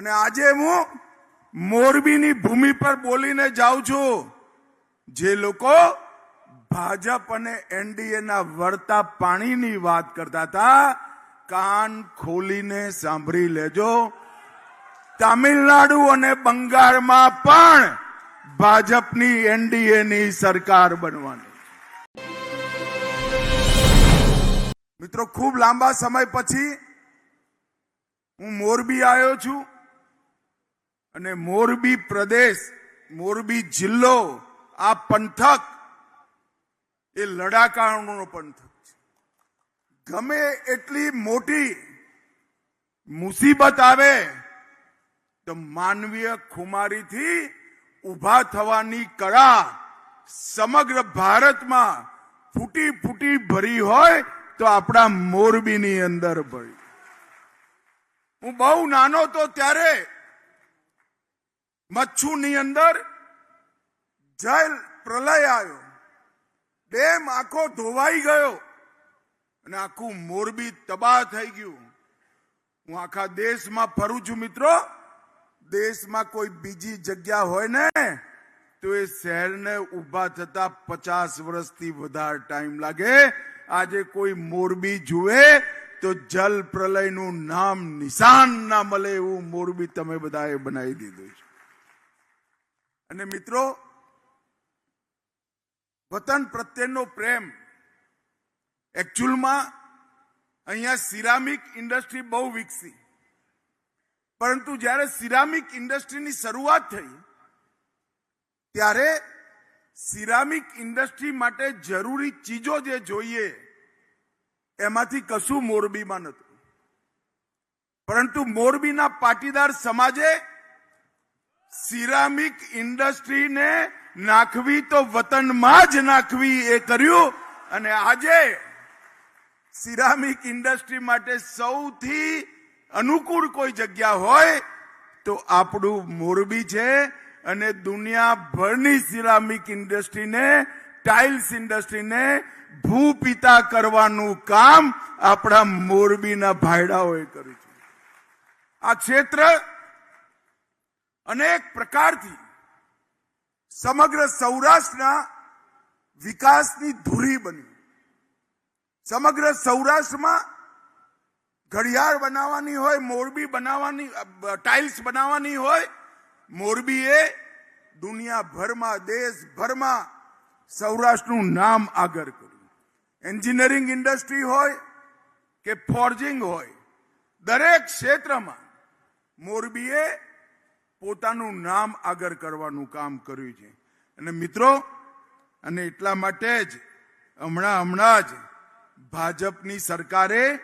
અને આજે હું મોરબીની ભૂમિ પર બોલીને જાઉં છું. જે લોકો ભાજપ અને એનડીએના વળતા પાણીની વાત કરતા હતા, કાન ખોલીને સાંભળી લેજો. તામિલનાડુ અને બંગાળમાં પણ ભાજપની એનડીએની સરકાર બનવાની. મિત્રો, ખૂબ લાંબા સમય પછી હું મોરબી આવ્યો છું. અને મોરબી પ્રદેશ, મોરબી જિલ્લો, આ પંથક, એ લડાકાણનો પંથક છે. ગમે એટલી મોટી મુસીબત આવે, તો માનવીય ખુમારીથી ઊભા થવાની કળા સમગ્ર ભારતમાં ફૂટી ફૂટી ભરી હોય, તો આપણા મોરબીની અંદર ભરી. હું બહુ નાનો તો ત્યારે મચ્છુની અંદર જલ પ્રલય આવ્યો. ડેમ આખો ધોવાઈ ગયો અને આખું મોરબી તબાહ થઈ ગયું. હું આખા દેશમાં ફરું છું મિત્રો. દેશમાં કોઈ બીજી જગ્યા હોય ને, તો એ શહેરને ઊભા થતા પચાસ વર્ષથી વધારે ટાઈમ લાગે. આજે કોઈ મોરબી જુએ તો જલ પ્રલયનું નામ નિશાન ના મળે એવું મોરબી તમે બધાએ બનાવી દીધું છે. અને મિત્રો, વતન પ્રત્યેનો પ્રેમ. એકચ્યુઅલમાં અહીંયા સિરામિક ઇન્ડસ્ટ્રી બહુ વિકસી. પરંતુ જ્યારે સિરામિક ઇન્ડસ્ટ્રીની શરૂઆત થઈ, ત્યારે સિરામિક ઇન્ડસ્ટ્રી માટે જરૂરી ચીજો જે જોઈએ, એમાંથી કશું મોરબીમાં નહોતું. પરંતુ મોરબીના પાટીદાર સમાજે સિરામિક ઇન્ડસ્ટ્રીને નાખવી તો વતનમાં જ નાખવી એ કર્યું. અને આજે સિરામિક ઇન્ડસ્ટ્રી માટે સૌથી અનુકૂળ કોઈ જગ્યા હોય તો આપણું મોરબી છે અને દુનિયાભરની સિરામિક ઇન્ડસ્ટ્રીને, ટાઇલ્સ ઇન્ડસ્ટ્રીને ભૂપિતા કરવાનું કામ આપણા મોરબીના ભાઈડાઓએ કર્યું છે. આ ક્ષેત્ર અનેક પ્રકારથી સમગ્ર સૌરાષ્ટ્રના વિકાસની ધુરી બની. સમગ્ર સૌરાષ્ટ્રમાં ઘડિયાળ બનાવવાની હોય, મોરબી બનાવવાની ટાઇલ્સ બનાવવાની હોય, મોરબીએ દુનિયાભરમાં, દેશભરમાં સૌરાષ્ટ્રનું નામ આગળ કર્યું. એન્જિનિયરિંગ ઇન્ડસ્ટ્રી હોય કે ફોર્જિંગ હોય, દરેક ક્ષેત્રમાં મોરબીએ પોતાનું નામ આગળ કરવાનું કામ કર્યું છે. અને મિત્રો, અને એટલા માટે જ હમણાં હમણાં જ ભાજપની સરકારે,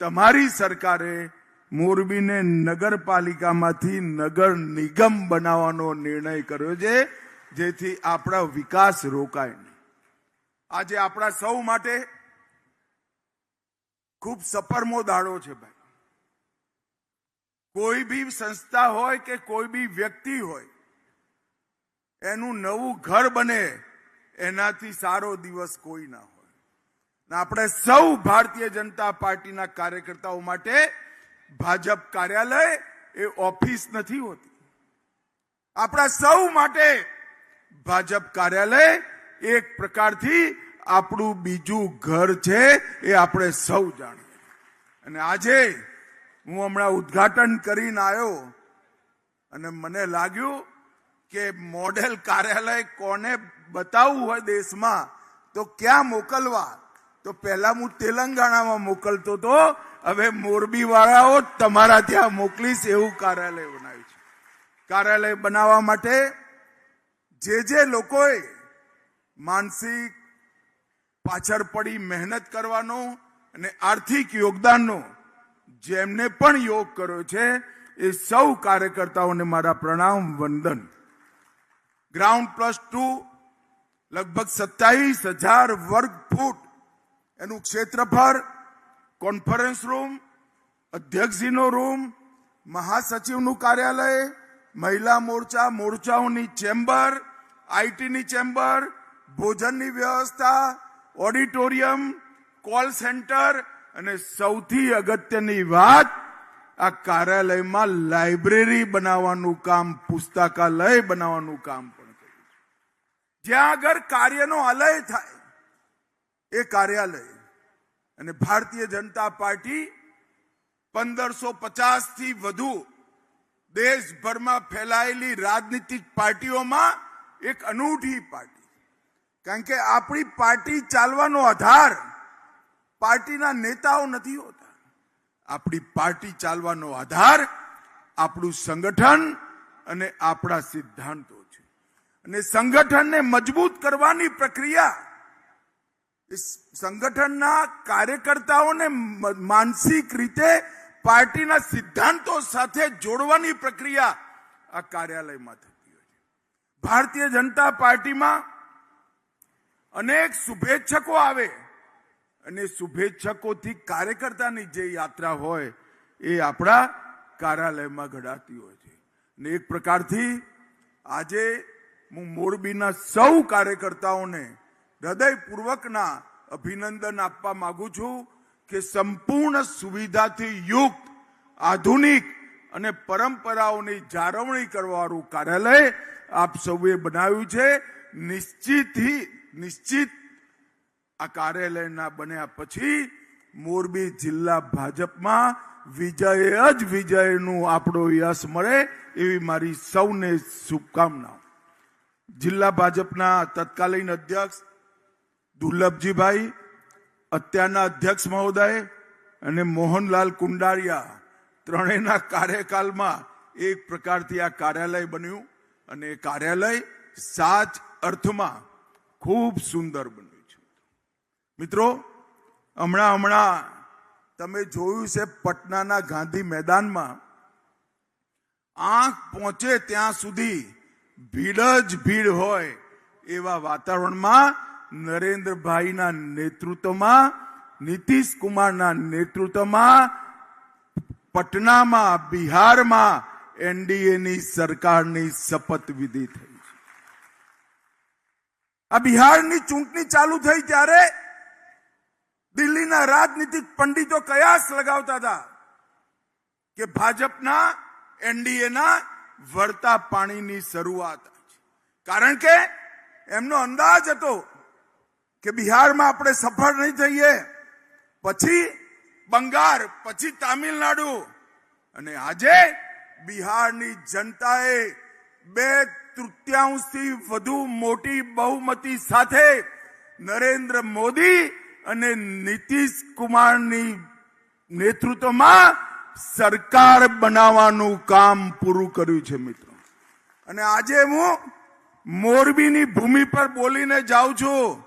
તમારી સરકારે મોરબીને નગરપાલિકામાંથી નગર નિગમ બનાવવાનો નિર્ણય કર્યો છે, જેથી આપણા વિકાસ રોકાય નહીં. આજે આપણા સૌ માટે ખૂબ સપરમો દાડો છે ભાઈ. કોઈ બી સંસ્થા હોય કે કોઈ બી વ્યક્તિ હોય, એનું નવું ઘર બને, એનાથી સારો દિવસ કોઈ ના હોય. આપણે સૌ ભારતીય જનતા પાર્ટીના કાર્યકર્તાઓ માટે ભાજપ કાર્યાલય એ ઓફિસ નથી હોતી. આપણા સૌ માટે ભાજપ કાર્યાલય એક પ્રકારથી આપણું બીજું ઘર છે એ આપણે સૌ જાણીએ. અને આજે હું હમણાં ઉદ્ઘાટન કરીને આવ્યો અને મને લાગ્યું કે મોડેલ કાર્યાલય કોને બતાવવું હોય દેશમાં, તો ક્યાં મોકલવા? તો પહેલા હું તેલંગાણામાં મોકલતો તો, હવે મોરબી વાળાઓ તમારા ત્યાં મોકલીશ એવું કાર્યાલય બનાવ્યું છે. કાર્યાલય બનાવવા માટે જે જે લોકોએ માનસિક પાછળ પડી મહેનત કરવાનો અને આર્થિક યોગદાનનો જેમને પણ યોગ કર્યો છે, એ સૌ કાર્યકર્તાઓને મારા પ્રણામ, વંદન. ગ્રાઉન્ડ પ્લસ ટુ લગભગ સત્તાવીસ હજાર વર્ગ ફૂટ. એનું ક્ષેત્રફળ કોન્ફરન્સ રૂમ અધ્યક્ષજીનો રૂમ મહાસચિવનું કાર્યાલય, મહિલા મોરચા, મોરચાઓની ચેમ્બર, આઈટીની ચેમ્બર, ભોજનની વ્યવસ્થા, ઓડિટોરિયમ, કોલ સેન્ટર અને સૌથી અગત્યની વાત, આ કાર્યાલયમાં લાઇબ્રેરી બનાવવાનું કામ, પુસ્તકાલય બનાવવાનું કામ પણ કર્યું. જ્યાં આગળ કાર્યનો આલય થાય, એ કાર્યાલય અને ભારતીય જનતા પાર્ટી પંદરસો પચાસથી વધુ દેશભરમાં ફેલાયેલી રાજનીતિક પાર્ટીઓમાં એક અનૂઠી પાર્ટી કારણ કે આપણી પાર્ટી ચાલવાનો આધાર પાર્ટીના નેતાઓ નથી હોતા. આપણી પાર્ટી ચાલવાનો આધાર, આપણું સંગઠન અને આપણા સિદ્ધાંતો છે. અને સંગઠનને મજબૂત કરવાની પ્રક્રિયા સંગઠનના કાર્યકર્તાઓને માનસિક રીતે પાર્ટીના સિદ્ધાંતો સાથે જોડવાની પ્રક્રિયા આ કાર્યાલયમાં થતી હોય છે. ભારતીય જનતા પાર્ટીમાં અનેક શુભેચ્છકો આવે. અને શુભેચ્છકોથી કાર્યકર્તાની જે યાત્રા હોય, એ આપણા કાર્યાલયમાં ઘડાતી હોય છે. અને એક પ્રકારથી આજે હું મોરબીના સૌ કાર્યકર્તાઓને હૃદયપૂર્વકના અભિનંદન આપવા માંગુ છું કે સંપૂર્ણ સુવિધાથી યુક્ત, આધુનિક અને પરંપરાઓની જાળવણી કરવાનું કાર્યાલય આપ સૌએ બનાવ્યું છે. નિશ્ચિતથી, નિશ્ચિત આ કાર્યાલયના બન્યા પછી મોરબી જિલ્લા ભાજપમાં વિજય જ વિજયનું આપણો યશ મળે એવી મારી સૌને શુભકામનાઓ. જિલ્લા ભાજપના તત્કાલીન અધ્યક્ષ દુર્લભજીભાઈ, અત્યારના અધ્યક્ષ મહોદય અને મોહનલાલ કુંડારિયા ત્રણેયના કાર્યકાલમાં એક પ્રકારથી આ કાર્યાલય બન્યું અને કાર્યાલય સાચ અર્થમાં ખૂબ સુંદર બન્યું. મિત્રો, હમણાં હમણાં તમે જોયું છે પટનાના ગાંધી મેદાનમાં. આંખ પહોંચે ત્યાં સુધી ભીડ જ ભીડ હોય એવા વાતાવરણમાં નરેન્દ્રભાઈના નેતૃત્વમાં નીતિશ કુમારના નેતૃત્વમાં, પટનામાં, બિહારમાં એનડીએની સરકારની શપથવિધિ થઈ છે. આ બિહારની ચૂંટણી ચાલુ થઈ ત્યારે દિલ્હીના રાજનીતિક પંડિતો કયાસ લગાવતા હતા કે ભાજપના એનડીએના વળતા પાણીની શરૂઆત કારણ કે એમનો અંદાજ હતો કે બિહારમાં આપણે સફળ નહીં થઈએ, પછી બંગાળ, પછી તામિલનાડુ અને આજે બિહારની જનતાએ બે તૃતીયાંશથી વધુ મોટી બહુમતી સાથે નરેન્દ્ર મોદી અને નીતિશ કુમારની નેતૃત્વમાં સરકાર બનાવવાનું કામ પૂરું કર્યું છે, મિત્રો. અને આજે હું મોરબીની ભૂમિ પર બોલીને જાઉં છું.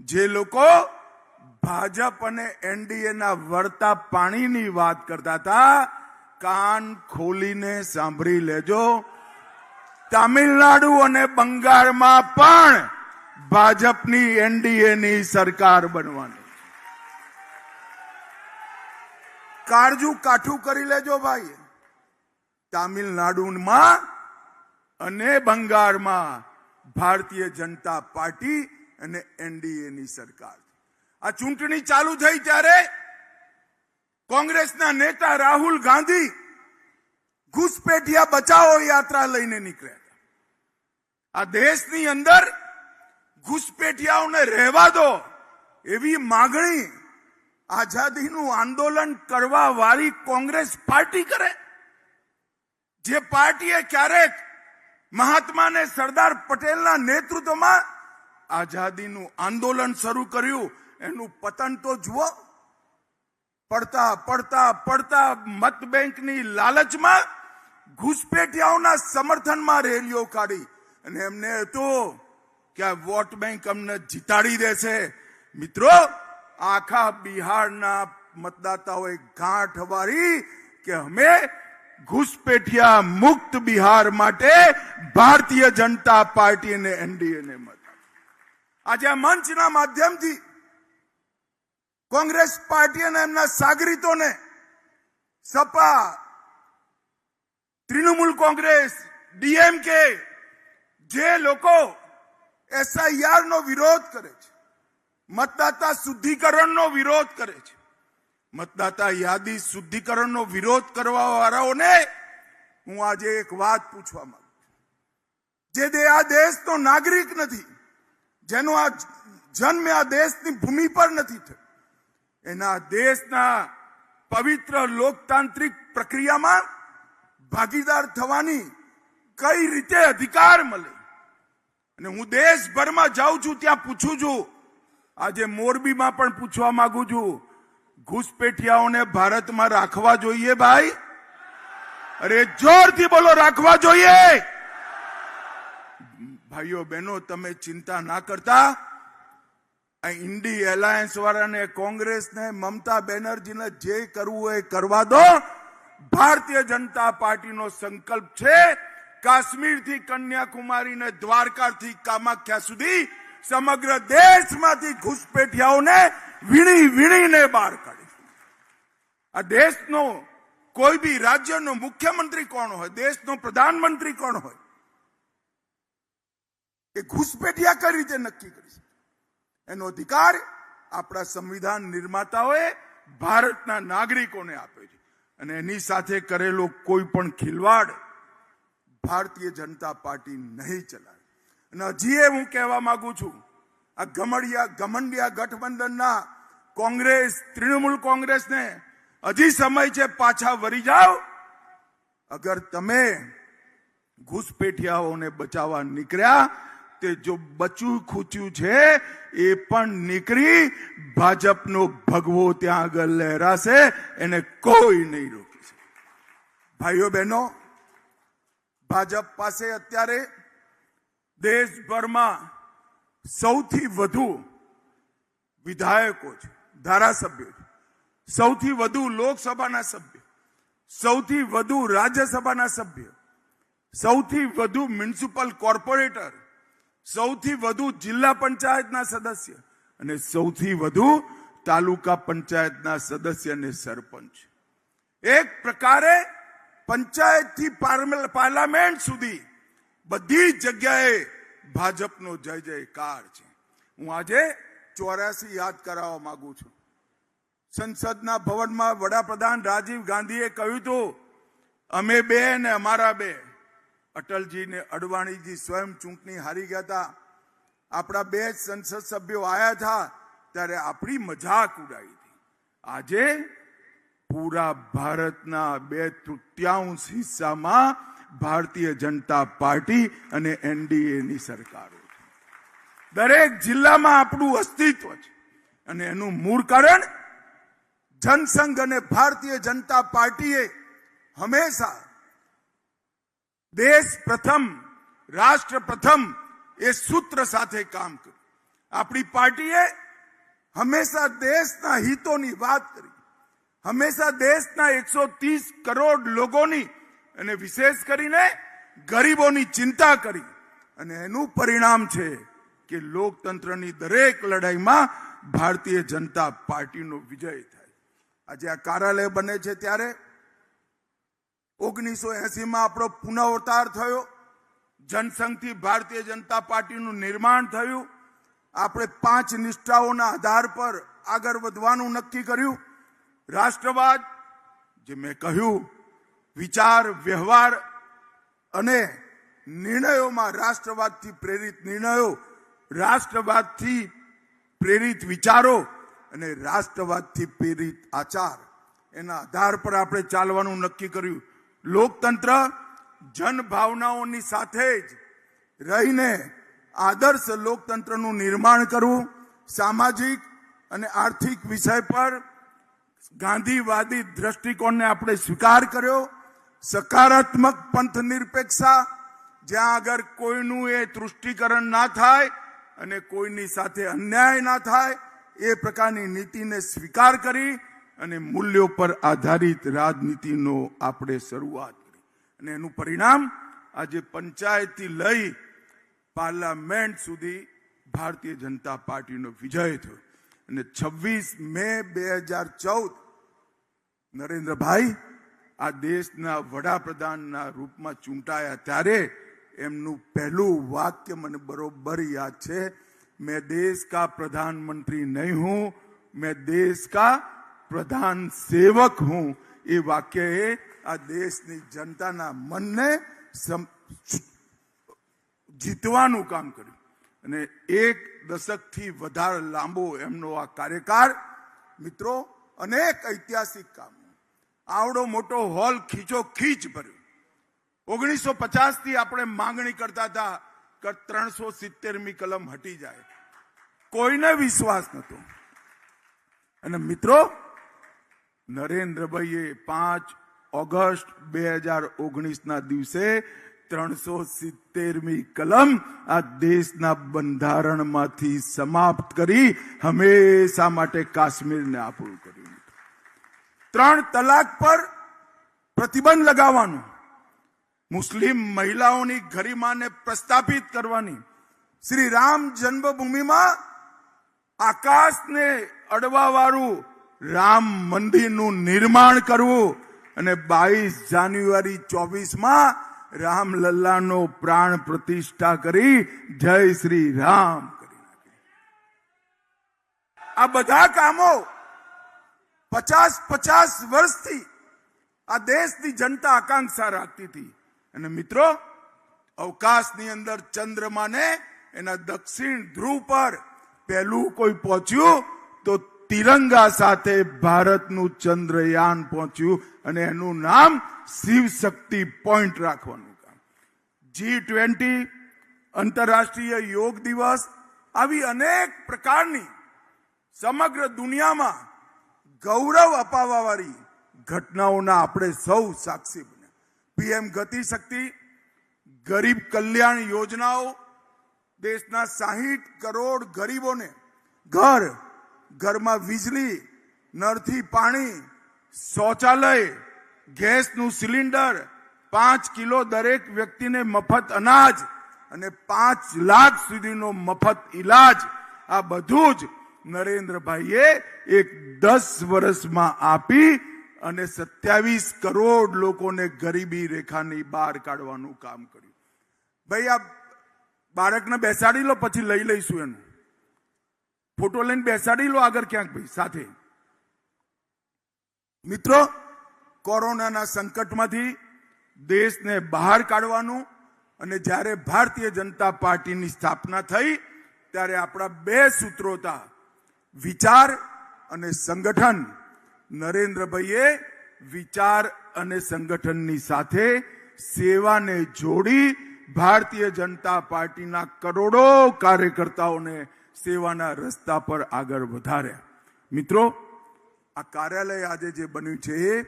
જે લોકો ભાજપ અને એનડીએના વળતા પાણીની વાત કરતા હતા, કાન ખોલીને સાંભળી લેજો. તામિલનાડુ અને બંગાળમાં પણ ભાજપની એનડીએની સરકાર બનવાની. કાળજું કાઠું કરી લેજો ભાઈ. તામિલનાડુમાં અને બંગાળમાં ભારતીય જનતા પાર્ટી અને એનડીએની સરકાર. આ ચૂંટણી ચાલુ થઈ ત્યારે કોંગ્રેસના નેતા રાહુલ ગાંધી ઘૂસપેઠિયા બચાવો યાત્રા લઈને નીકળ્યા હતા. આ દેશની અંદર ઘૂસપેઠિયાઓને રહેવા દો એવી માગણી આઝાદીનું આંદોલન કરવા વાળી કોંગ્રેસ પાર્ટી કરે. જે પાર્ટીએ ક્યારેક મહાત્માને સરદાર પટેલના નેતૃત્વમાં આઝાદીનું આંદોલન શરૂ કર્યું. એનું પતન તો જુઓ. પડતા પડતા પડતા મત બેંકની લાલચમાં ઘૂસપેઠિયાઓના સમર્થનમાં રેલીઓ કાઢી. અને એમને હતું કે આ વોટ બેંક અમને જીતાડી દેશે? મિત્રો, આખા બિહારના મતદાતાઓએ ગાંઠ વારી કે અમે ઘુસપેઠિયા મુક્ત બિહાર માટે ભારતીય જનતા પાર્ટી અને એનડીએને મત આજે આ મંચના માધ્યમથી કોંગ્રેસ પાર્ટી અને એમના સાગરીતોને સપા, તૃણમૂલ કોંગ્રેસ, ડીએમકે, જે લોકો એસઆઈઆર નો વિરોધ કરે છે. મતદાતા શુદ્ધિકરણનો વિરોધ કરે છે. મતદાતા યાદી શુદ્ધિકરણનો વિરોધ કરવા વાળાઓને હું આજે એક વાત પૂછવા માંગુ. જે દે આ દેશનો નાગરિક નથી, જેનો આ જન્મ આ દેશની ભૂમિ પર નથી થયો. એના દેશના પવિત્ર લોકતાંત્રિક પ્રક્રિયામાં ભાગીદાર થવાની કઈ રીતે અધિકાર મળે? અને હું દેશભરમાં જાઉં છું, ત્યાં પૂછું છું. આજે મોરબીમાં પણ પૂછવા માંગુ છું. ઘૂસપેઠિયાઓને ભારતમાં રાખવા જોઈએ ભાઈ? અરે જોરથી બોલો, રાખવા જોઈએ! ભાઈઓ, બહેનો, તમે ચિંતા ના કરતા. ઇન્ડી એલાયન્સ વાળાને, કોંગ્રેસને, મમતા બેનર્જીને જે કરવું હોય એ કરવા દો. ભારતીય જનતા પાર્ટીનો સંકલ્પ છે કાશ્મીરથી કન્યાકુમારી ને દ્વારકાથી કામાખ્યા સુધી સમગ્ર દેશમાંથી ઘૂસપેઠિયાઓને વીણી વીણીને બહાર કાઢી આ દેશનો કોઈ બી રાજ્યનો મુખ્યમંત્રી કોણ હોય, દેશનો પ્રધાનમંત્રી કોણ હોય, એ ઘૂસપેઠિયા કઈ રીતે નક્કી કરી એનો અધિકાર આપણા સંવિધાન નિર્માતાઓએ ભારતના નાગરિકોને આપ્યો છે. અને એની સાથે કરેલો કોઈ પણ ખિલવાડ ભારતીય જનતા પાર્ટી નહીં ચલાવે. અને હજી એ હું કહેવા માંગુ છું, આ ગમડિયા, ગમંડિયા ગઠબંધનના કોંગ્રેસ, તૃણમૂલ કોંગ્રેસને હજી સમય છે પાછા વળી જાઓ. અગર તમે ઘૂસપેઠિયાઓને બચાવવા નીકળ્યા, તે જો બચ્યું ખૂચ્યું છે, એ પણ નીકળી ભાજપનો ભગવો ત્યાં આગળ લહેરાશે, એને કોઈ નહીં રોકી ભાઈઓ બહેનો ભાજપ પાસે અત્યારે દેશભરમાં સૌથી વધુ વિધાયકો છે, ધારાસભ્યો છે. સૌથી વધુ લોકસભાના સભ્ય, સૌથી વધુ રાજ્યસભાના સભ્ય, સૌથી વધુ મ્યુનિસિપલ કોર્પોરેટર, સૌથી વધુ જિલ્લા પંચાયતના સદસ્ય અને સૌથી વધુ તાલુકા પંચાયતના સદસ્ય અને સરપંચ. એક પ્રકારે પંચાયતથી પાર્લ- પાર્લામેન્ટ સુધી બધી જગ્યાએ ભાજપનો જય જયકાર છે. હું આજે ચોરાસી યાદ કરાવવા માંગુ છું. સંસદના ભવનમાં વડાપ્રધાન રાજીવ ગાંધીએ કહ્યું હતું અમે બે ને અમારા બે. અટલજી ને અડવાણીજી સ્વયં ચૂંટણી હારી ગયા હતા. આપણા બે સંસદ સભ્યો આવ્યા હતા, ત્યારે આપણી મજાક ઉડાવી હતી. આજે પૂરા ભારતના બે તૃતીયાંશ હિસ્સામાં ભારતીય જનતા પાર્ટી અને એનડીએની સરકારો છે. દરેક જિલ્લામાં આપણું અસ્તિત્વ છે. અને એનું મૂળ કારણ જનસંઘ અને ભારતીય જનતા પાર્ટીએ હંમેશા દેશ પ્રથમ, રાષ્ટ્ર પ્રથમ એ સૂત્ર સાથે કામ કર્યું. આપણી પાર્ટીએ હંમેશા દેશના હિતોની વાત કરી. હંમેશા દેશના એકસો ત્રીસ કરોડ લોકોની અને વિશેષ કરીને ગરીબોની ચિંતા કરી. અને એનું પરિણામ છે કે લોકતંત્રની દરેક લડાઈમાં ભારતીય જનતા પાર્ટીનો વિજય થાય. આજે આ કાર્યાલય બને છે ત્યારે ઓગણીસો એસીમાં આપણો પુનઃવતાર થયો. જનસંઘથી ભારતીય જનતા પાર્ટીનું નિર્માણ થયું. આપણે પાંચ નિષ્ઠાઓના આધાર પર આગળ વધવાનું નક્કી કર્યું. રાષ્ટ્રવાદ, જે મેં કહ્યું, વિચાર, વ્યવહાર અને નિર્ણયોમાં રાષ્ટ્રવાદથી પ્રેરિત નિર્ણયો, રાષ્ટ્રવાદથી પ્રેરિત વિચારો અને રાષ્ટ્રવાદથી પ્રેરિત આચાર. એના આધાર પર આપણે ચાલવાનું નક્કી કર્યું. લોકતંત્ર જનભાવનાઓની સાથે જ રહીને આદર્શ લોકતંત્રનું નિર્માણ કરવું, સામાજિક અને આર્થિક વિષય પર ગાંધીવાદી દ્રષ્ટિકોણને આપણે સ્વીકાર કર્યો. સકારાત્મક પંથ નિરપેક્ષા. જ્યાં આગળ કોઈનું એ તૃષ્ટિકરણ ના થાય અને કોઈની સાથે અન્યાય ના થાય, એ પ્રકારની નીતિને સ્વીકાર કરી અને મૂલ્યો પર આધારિત રાજનીતિનો આપણે શરૂઆત કરી. અને એનું પરિણામ આજે પંચાયતથી લઈ પાર્લામેન્ટ સુધી ભારતીય જનતા પાર્ટીનો વિજય થયો. અને છવ્વીસ મે બે હજાર ચૌદ, નરેન્દ્રભાઈ, આ દેશના વડાપ્રધાનના રૂપમાં ચૂંટાયા ત્યારે એમનું પહેલું વાક્ય મને બરોબર યાદ છે, મેં દેશ કા પ્રધાનમંત્રી નહીં હું, મેં દેશ કા પ્રધાન સેવક હું. એ વાક્યએ આ દેશની જનતાના મનને જીતવાનું કામ કર્યું. અને એક દશકથી વધારે લાંબો એમનો આ કાર્યકાળ, મિત્રો, અનેક ઐતિહાસિક કામો. આવડો મોટો હોલ ખીચો ખીચ ભર્યો. ઓગણીસો પચાસથી આપણે માંગણી કરતા હતા કે ત્રણસો સિત્તેરમી કલમ હટી જાય. કોઈને વિશ્વાસ નતો અને મિત્રો, નરેન્દ્રભાઈએ પાંચ ઓગસ્ટ બે હજાર ઓગણીસના દિવસે ત્રણસો સિત્તેરમી કલમ આ દેશના બંધારણમાંથી સમાપ્ત કરી હંમેશા માટે કાશ્મીરને આપણું કર્યું ત્રણ તલાક પર પ્રતિબંધ લગાવવાનું. મુસ્લિમ મહિલાઓની ગરિમાને પ્રસ્થાપિત કરવાની. શ્રી રામ જન્મભૂમિમાં આકાશને અડવાવાળું રામ મંદિરનું નિર્માણ કરવું અને બાવીસ જાન્યુઆરી ચોવીસમાં રામલલ્લાનો પ્રાણ પ્રતિષ્ઠા કરી જય શ્રી રામ કરી આ બધા કામો પચાસ પચાસ વર્ષથી આ દેશની જનતા આકાંક્ષા રાખતી હતી. અને મિત્રો, અવકાશની અંદર ચંદ્રમાને એના દક્ષિણ ધ્રુવ પર પહેલું કોઈ પહોંચ્યું તો તિરંગા સાથે ભારતનું ચંદ્રયાન પહોંચ્યું અને એનું નામ શિવ શક્તિ પોઈન્ટ રાખવાનું કામ. જી ટ્વેન્ટી આંતરરાષ્ટ્રીય યોગ દિવસ, આવી અનેક પ્રકારની સમગ્ર દુનિયામાં ગૌરવ અપાવવા વાળી ઘટનાઓના આપણે સૌ સાક્ષી બન્યા. પીએમ ગતિશક્તિ, ગરીબ કલ્યાણ યોજનાઓ, દેશના સાહીઠ કરોડ ગરીબોને ઘર ઘરમાં વીજળી, નળથી પાણી, શૌચાલય, ગેસનું સિલિન્ડર, પાંચ કિલો દરેક વ્યક્તિને મફત અનાજ અને પાંચ લાખ સુધીનો મફત ઈલાજ. આ બધું જ નરેન્દ્રભાઈએ એક દસ વર્ષમાં આપી અને સત્યાવીસ કરોડ લોકોને ગરીબી રેખાની બહાર કાઢવાનું કામ કર્યું. ભાઈ, આ બાળકને બેસાડી લો, પછી લઈ લઈશું એનું. ફોટો લઈને બેસાડી લો આગળ ક્યાંક ભાઈ, સાથે. મિત્રો, કોરોનાના સંકટમાંથી દેશને બહાર કાઢવાનું અને જ્યારે ભારતીય જનતા પાર્ટીની સ્થાપના થઈ, ત્યારે આપણા બે સૂત્રો હતા વિચાર અને સંગઠન. નરેન્દ્રભાઈએ વિચાર અને સંગઠનની સાથે સેવાને જોડી ભારતીય જનતા પાર્ટીના કરોડો કાર્યકર્તાઓને સેવાના રસ્તા પર આગળ વધાર્યા મિત્રો, આ કાર્યાલય આજે જે બન્યું છે એ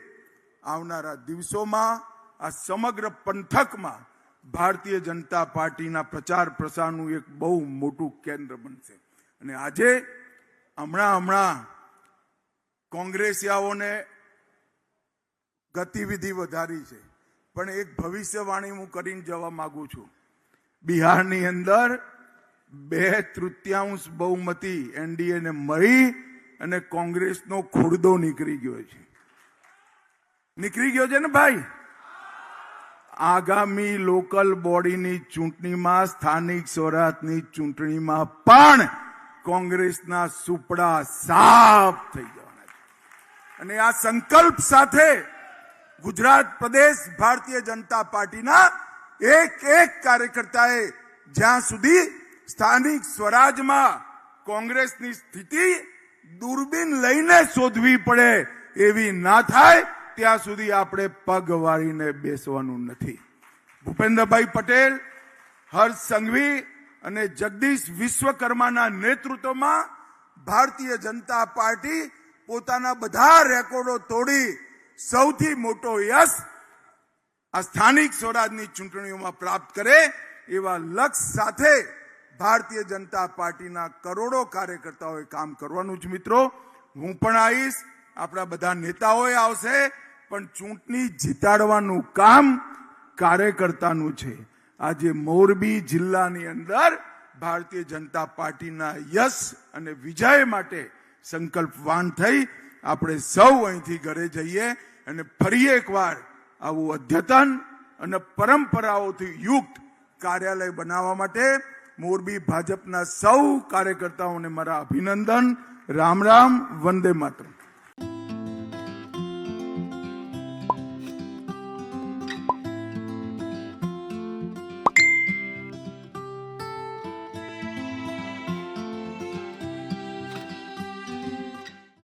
આવનારા દિવસોમાં, આ સમગ્ર પંથકમાં ભારતીય જનતા પાર્ટીના પ્રચાર પ્રસારનું એક બહુ મોટું કેન્દ્ર બનશે. અને આજે હમણાં હમણાં કોંગ્રેસિયાઓને ગતિવિધિ વધારી છે. પણ એક ભવિષ્યવાણી હું કરીને જવા માગું છું. બિહારની અંદર બે તૃતીયાંશ બહુમતી એનડીએને મળી અને કોંગ્રેસનો ખુરદો નીકળી ગયો છે. નીકળી ગયો છે ને ભાઈ? આગામી લોકલ બોડીની ચૂંટણીમાં, સ્થાનિક સ્વરાજની ચૂંટણીમાં પણ કોંગ્રેસના સુપડા સાફ થઈ જવાના છે. અને આ સંકલ્પ સાથે ગુજરાત પ્રદેશ ભારતીય જનતા પાર્ટીના એક એક કાર્યકર્તાએ જ્યાં સુધી સ્થાનિક સ્વરાજમાં કોંગ્રેસની સ્થિતિ દૂરબીન લઈને શોધવી પડે એવી ના થાય, ત્યાં સુધી આપણે પગ વાળીને બેસવાનું નથી. ભૂપેન્દ્રભાઈ પટેલ, હર્ષ સંઘવી અને જગદીશ વિશ્વકર્માના નેતૃત્વમાં ભારતીય જનતા પાર્ટી પોતાના બધા રેકોર્ડો તોડી સૌથી મોટો યશ આ સ્થાનિક સ્વરાજની ચૂંટણીઓમાં પ્રાપ્ત કરે એવા લક્ષ્ય સાથે ભારતીય જનતા પાર્ટીના કરોડો કાર્યકર્તાઓએ કામ કરવાનું જ મિત્રો. હું પણ આવીશ. આપણા બધા નેતાઓએ આવશે. પણ ચૂંટણી જીતાડવાનું કામ કાર્યકર્તાનું છે. આજે મોરબી જિલ્લાની અંદર ભારતીય જનતા પાર્ટીના યશ અને વિજય માટે સંકલ્પવાન થઈ આપણે સૌ અહીંથી ઘરે જઈએ અને ફરી એકવાર આવું અદ્યતન અને પરંપરાઓથી યુક્ત કાર્યાલય બનાવવા માટે મોરબી ભાજપના સૌ કાર્યકર્તાઓને મારા અભિનંદન. રામ રામ વંદે માતરમ.